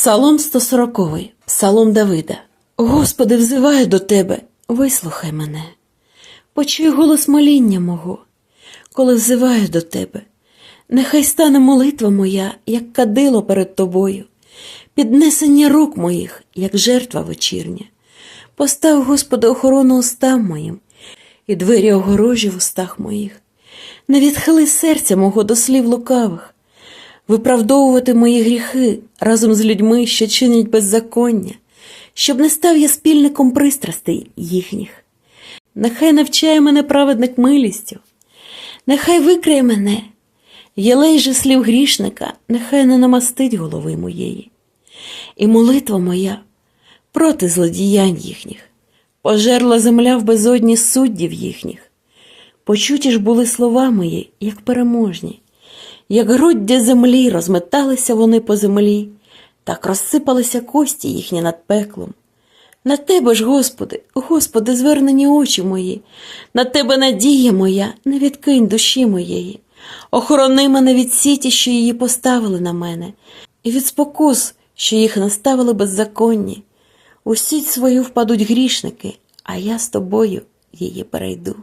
Псалом 140, Псалом Давида. Господи, взиваю до Тебе, вислухай мене. Почуй голос моління мого, коли взиваю до Тебе. Нехай стане молитва моя, як кадило перед Тобою, піднесення рук моїх, як жертва вечірня. Постав, Господи, охорону устам моїм, і двері огорожі в устах моїх. Не відхили серця мого до слів лукавих, виправдовувати мої гріхи разом з людьми, що чинять беззаконня, щоб не став я спільником пристрастей їхніх. Нехай навчає мене праведник милістю, нехай викриє мене, єлей же слів грішника, нехай не намастить голови моєї. І молитва моя проти злодіянь їхніх, пожерла земля в безодні суддів їхніх. Почуті ж були слова мої, як переможні, як груддя землі розметалися вони по землі, так розсипалися кості їхні над пеклом. На тебе ж, Господи, Господи, звернені очі мої, на тебе надія моя, не відкинь душі моєї. Охорони мене від сіті, що її поставили на мене, і від спокус, що їх наставили беззаконні. У сіть свою впадуть грішники, а я з тобою її перейду.